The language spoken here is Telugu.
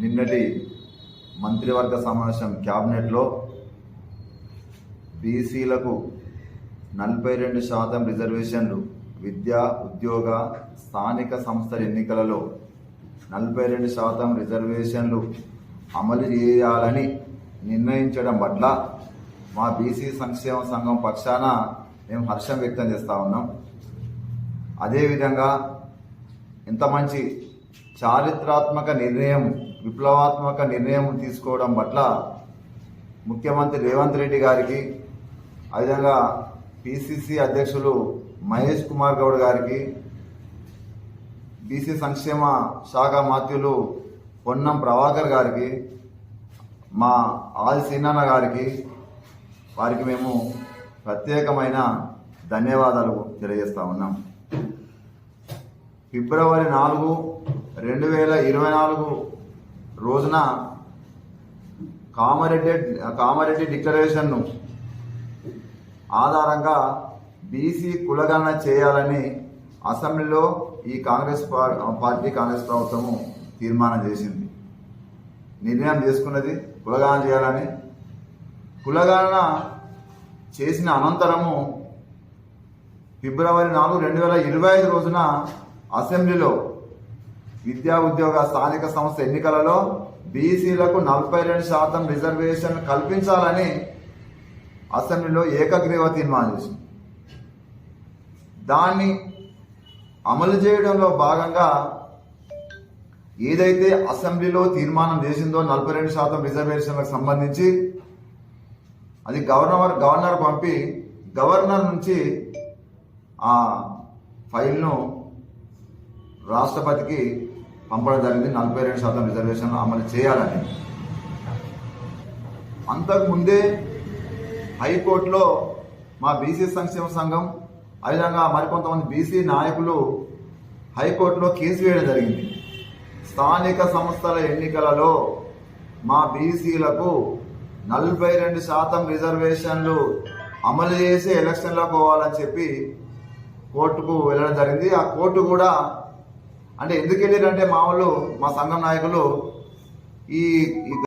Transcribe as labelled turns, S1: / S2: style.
S1: నిన్నటి మంత్రివర్గ సమావేశం క్యాబినెట్లో బీసీలకు నలభై రెండు శాతం రిజర్వేషన్లు విద్య ఉద్యోగ స్థానిక సంస్థల ఎన్నికలలో నలభై రెండు శాతం రిజర్వేషన్లు అమలు చేయాలని నిర్ణయించడం పట్ల మా బీసీ సంక్షేమ సంఘం పక్షాన మేము హర్షం వ్యక్తం చేస్తూ ఉన్నాం. అదేవిధంగా ఇంత మంచి చారిత్రాత్మక నిర్ణయం విప్లవాత్మక నిర్ణయం తీసుకోవడం పట్ల ముఖ్యమంత్రి రేవంత్ రెడ్డి గారికి అదేవిధంగా పిసిసి అధ్యక్షులు మహేష్ కుమార్ గౌడ్ గారికి బీసీ సంక్షేమ శాఖ మాత్యులు పొన్నం ప్రభాకర్ గారికి మా ఆది సీనాన్న గారికి వారికి మేము ప్రత్యేకమైన ధన్యవాదాలు తెలియజేస్తా ఉన్నాం. ఫిబ్రవరి నాలుగు రెండు వేల ఇరవై నాలుగు రోజున కామారెడ్డి కామారెడ్డి డిక్లరేషన్ను ఆధారంగా బీసీ కులగణన చేయాలని అసెంబ్లీలో ఈ కాంగ్రెస్ పార్టీ కాంగ్రెస్ ప్రభుత్వము తీర్మానం చేసింది. నిర్ణయం చేసుకున్నది కులగణన చేయాలని. కులగణన చేసిన అనంతరము ఫిబ్రవరి నాలుగు రెండు వేల ఇరవై ఐదు రోజున అసెంబ్లీలో విద్యా ఉద్యోగ స్థానిక సంస్థ ఎన్నికలలో బీసీలకు నలభై రెండు శాతం రిజర్వేషన్ కల్పించాలని అసెంబ్లీలో ఏకగ్రీవ తీర్మానం చేసింది. దాన్ని అమలు చేయడంలో భాగంగా ఏదైతే అసెంబ్లీలో తీర్మానం చేసిందో నలభై రెండు శాతం రిజర్వేషన్లకు సంబంధించి అది గవర్నర్ గవర్నర్ పంపి గవర్నర్ నుంచి ఆ ఫైల్ను రాష్ట్రపతికి పంపడం జరిగింది. నలభై రెండు శాతం రిజర్వేషన్లు అమలు చేయాలని. అంతకుముందే హైకోర్టులో మా బీసీ సంక్షేమ సంఘం అదేవిధంగా మరికొంతమంది బీసీ నాయకులు హైకోర్టులో కేసు వేయడం జరిగింది. స్థానిక సంస్థల ఎన్నికలలో మా బీసీలకు నలభై రెండు శాతం రిజర్వేషన్లు అమలు చేసి ఎలక్షన్లకు పోవాలని చెప్పి కోర్టుకు వెళ్ళడం జరిగింది. ఆ కోర్టు కూడా అంటే ఎందుకు వెళ్ళారంటే మా వాళ్ళు మా సంఘం నాయకులు ఈ ఈ